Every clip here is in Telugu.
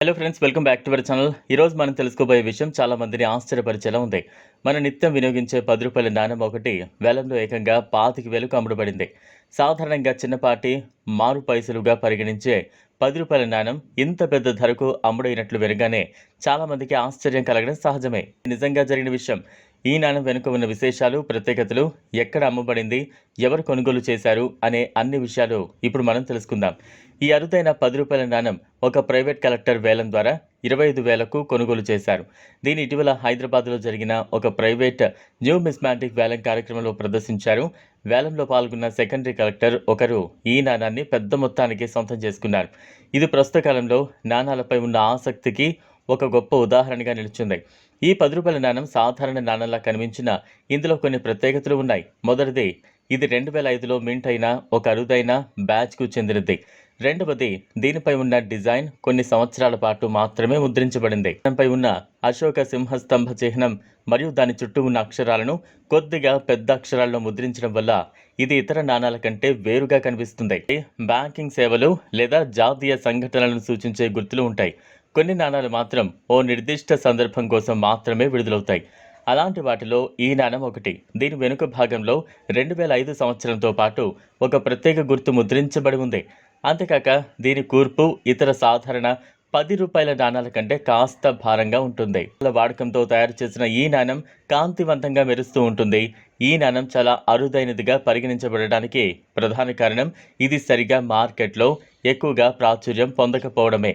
Hello friends welcome back to our channel ఈరోజు మనం తెలుసుకోబోయే విషయం చాలా మందిని ఆశ్చర్యపరిచేలా ఉంది. మన నిత్యం వినియోగించే పది రూపాయల నాణ్యం ఒకటి వేలంలో ఏకంగా పాతికి వేలకు అమ్ముడుపడింది. సాధారణంగా చిన్నపాటి మారు పైసలుగా పరిగణించే పది రూపాయల నాణ్యం ఇంత పెద్ద ధరకు అమ్ముడైనట్లు వినగానే చాలామందికి ఆశ్చర్యం కలగడం సహజమే. నిజంగా జరిగిన విషయం. ఈ నాణం వెనుక ఉన్న విశేషాలు ప్రత్యేకతలు ఎక్కడ అమ్మబడింది ఎవరు కొనుగోలు చేశారు అనే అన్ని విషయాలు ఇప్పుడు మనం తెలుసుకుందాం. ఈ అరుదైన పది రూపాయల నాణం ఒక ప్రైవేట్ కలెక్టర్ వేలం ద్వారా ఇరవై ఐదు వేలకు కొనుగోలు చేశారు. దీని ఇటీవల హైదరాబాద్లో జరిగిన ఒక ప్రైవేట్ న్యూ మిస్మాటిక్ వేలం కార్యక్రమంలో ప్రదర్శించారు. వేలంలో పాల్గొన్న సెకండరీ కలెక్టర్ ఒకరు ఈ నాణాన్ని పెద్ద మొత్తానికి సొంతం చేసుకున్నారు. ఇది ప్రస్తుత కాలంలో నాణాలపై ఉన్న ఆసక్తికి ఒక గొప్ప ఉదాహరణగా నిలిచింది. ఈ పది రూపాయల నాణం సాధారణ నాణంలా కనిపించిన ఇందులో కొన్ని ప్రత్యేకతలు ఉన్నాయి. మొదటిది ఇది రెండు వేల ఐదులో మింట్ అయిన ఒక అరుదైన బ్యాచ్కు చెందినది. రెండవది దీనిపై ఉన్న డిజైన్ కొన్ని సంవత్సరాల పాటు మాత్రమే ముద్రించబడింది. దానిపై ఉన్న అశోక సింహస్తంభ చిహ్నం మరియు దాని చుట్టూ ఉన్న అక్షరాలను కొద్దిగా పెద్ద అక్షరాల్లో ముద్రించడం వల్ల ఇది ఇతర నాణాల కంటే వేరుగా కనిపిస్తుంది. బ్యాంకింగ్ సేవలు లేదా జాతీయ సంఘటనలను సూచించే గుర్తులు ఉంటాయి. కొన్ని నాణాలు మాత్రం ఓ నిర్దిష్ట సందర్భం కోసం మాత్రమే విడుదలవుతాయి. అలాంటి వాటిలో ఈ నాణం ఒకటి. దీని వెనుక భాగంలో రెండు వేల ఐదు సంవత్సరంతో పాటు ఒక ప్రత్యేక గుర్తు ముద్రించబడి ఉంది. అంతేకాక దీని కూర్పు ఇతర సాధారణ పది రూపాయల నాణాల కంటే కాస్త భారంగా ఉంటుంది. వాడకంతో తయారు చేసిన ఈ నాణం కాంతివంతంగా మెరుస్తూ ఉంటుంది. ఈ నాణం చాలా అరుదైనదిగా పరిగణించబడడానికి ప్రధాన కారణం ఇది సరిగా మార్కెట్లో ఎక్కువగా ప్రాచుర్యం పొందకపోవడమే.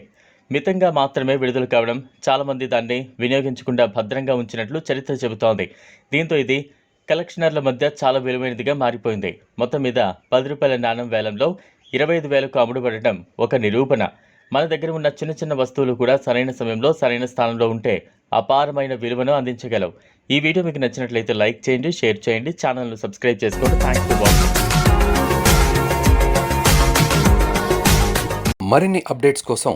మితంగా మాత్రమే విడుదల కావడం చాలామంది దాన్ని వినియోగించకుండా భద్రంగా ఉంచినట్లు చరిత్ర చెబుతోంది. దీంతో ఇది కలెక్షనర్ల మధ్య చాలా విలువైనదిగా మారిపోయింది. మొత్తం మీద పది రూపాయల నాణం వేలంలో ఇరవై ఐదు వేలకు అమ్ముడుపడటం ఒక నిరూపణ. మన దగ్గర ఉన్న చిన్న చిన్న వస్తువులు కూడా సరైన సమయంలో సరైన స్థానంలో ఉంటే అపారమైన విలువను అందించగలవు. ఈ వీడియో మీకు నచ్చినట్లయితే లైక్ చేయండి షేర్ చేయండి ఛానల్ను సబ్స్క్రైబ్ చేసుకోండి. థ్యాంక్స్ ఫర్ వాచింగ్ మరిన్ని అప్డేట్స్ కోసం